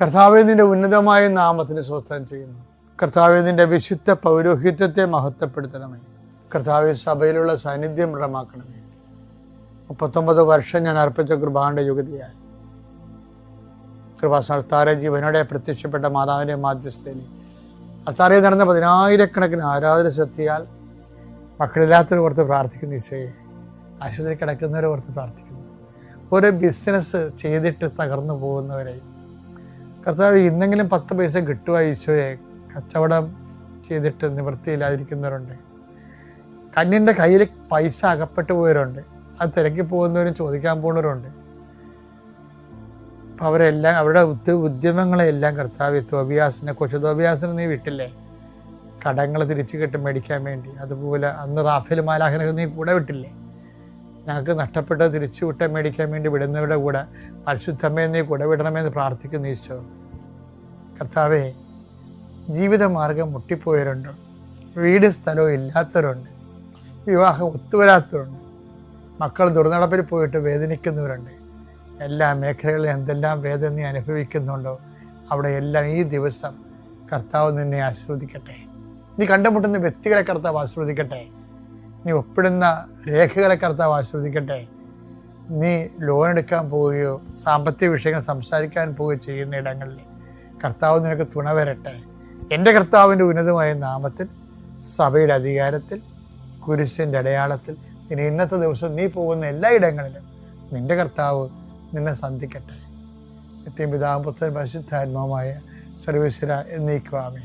കർത്താവെ നിന്റെ ഉന്നതമായ നാമത്തിന് സ്വസ്ഥം ചെയ്യുന്നു. കർത്താവെ നിന്റെ വിശുദ്ധ പൗരോഹിത്യത്തെ മഹത്വപ്പെടുത്തണമേ. കർത്താവെ സഭയിലുള്ള സാന്നിധ്യം ദൃഢമാക്കണമേ. മുപ്പത്തൊമ്പത് വർഷം ഞാൻ അർപ്പിച്ച കൃപാന്റെ യുഗതിയായി കൃപാസ്ഥാന ജീവനോടെ പ്രത്യക്ഷപ്പെട്ട മാതാവിന്റെ മാധ്യസ്ഥയിൽ അത്താറയിൽ നടന്ന പതിനായിരക്കണക്കിന് ആരാധന ശക്തിയാൽ മക്കളില്ലാത്തവർ ഓർത്ത് പ്രാർത്ഥിക്കുന്ന ഈശോയെ. ആശുപത്രി കിടക്കുന്നവരെ ഓർത്ത് പ്രാർത്ഥിക്കുന്നു. ഒരു ബിസിനസ് ചെയ്തിട്ട് തകർന്നു പോകുന്നവരെ കർത്താവ് ഇന്നെങ്കിലും പത്ത് പൈസ കിട്ടുക ഈശോയെ? കച്ചവടം ചെയ്തിട്ട് നിവൃത്തിയില്ലാതിരിക്കുന്നവരുണ്ട്. കന്യന്റെ കയ്യിൽ പൈസ അകപ്പെട്ടു പോയവരുണ്ട്. അത് തിരക്കി പോകുന്നവരും ചോദിക്കാൻ പോകുന്നവരുണ്ട്. അപ്പം അവരെല്ലാം അവരുടെ ഉദ്യ ഉദ്യമങ്ങളെല്ലാം കർത്താവ് തോബിയാസിനെ കൊച്ചു തോബിയാസിനെ നീ വിട്ടില്ലേ? കടങ്ങൾ തിരിച്ചു കിട്ടും മേടിക്കാൻ വേണ്ടി. അതുപോലെ അന്ന് റാഫേൽ മാലാഹിനെ നീ കൂടെ വിട്ടില്ലേ? ഞങ്ങൾക്ക് നഷ്ടപ്പെട്ട തിരിച്ചു വിട്ട മേടിക്കാൻ വേണ്ടി വിടുന്നവരുടെ കൂടെ പരിശുദ്ധമേ നീ കൂടെ വിടണമെന്ന് പ്രാർത്ഥിക്കുന്നു ഈശോ. കർത്താവേ ജീവിതമാർഗം മുട്ടിപ്പോയവരുണ്ട് വീട് സ്ഥലവും ഇല്ലാത്തവരുണ്ട് വിവാഹം ഒത്തുവരാത്തവരുണ്ട് മക്കൾ ദുർനടപ്പിൽ പോയിട്ട് വേദനിക്കുന്നവരുണ്ട്. എല്ലാ മേഖലകളിലും എന്തെല്ലാം വേദന നീ അനുഭവിക്കുന്നുണ്ടോ അവിടെ എല്ലാം ഈ ദിവസം കർത്താവ് നിന്നെ ആസ്വദിക്കട്ടെ നീ കണ്ടുമുട്ടുന്ന വ്യക്തികളെ കർത്താവ് ആസ്വദിക്കട്ടെ നീ ഒപ്പിടുന്ന രേഖകളെ കർത്താവ് ആസ്വദിക്കട്ടെ നീ ലോൺ എടുക്കാൻ പോവുകയോ സാമ്പത്തിക വിഷയങ്ങൾ സംസാരിക്കാൻ പോവുകയോ ചെയ്യുന്ന ഇടങ്ങളിൽ കർത്താവ് നിനക്ക് തുണ വരട്ടെ. എന്റെ കർത്താവിന്റെ ഉന്നതമായ നാമത്തിൽ സഭയുടെ അധികാരത്തിൽ കുരിശിന്റെ അടയാളത്തിൽ ഇനി ഇന്നത്തെ ദിവസം നീ പോകുന്ന എല്ലാ ഇടങ്ങളിലും നിന്റെ കർത്താവ് നിന്നെ സന്ധിക്കട്ടെ. നിത്യം പിതാമ്പുത്രൻ പരിശുദ്ധാത്മാവായ സർവേശ്വര എന്നേക്കുവാമേ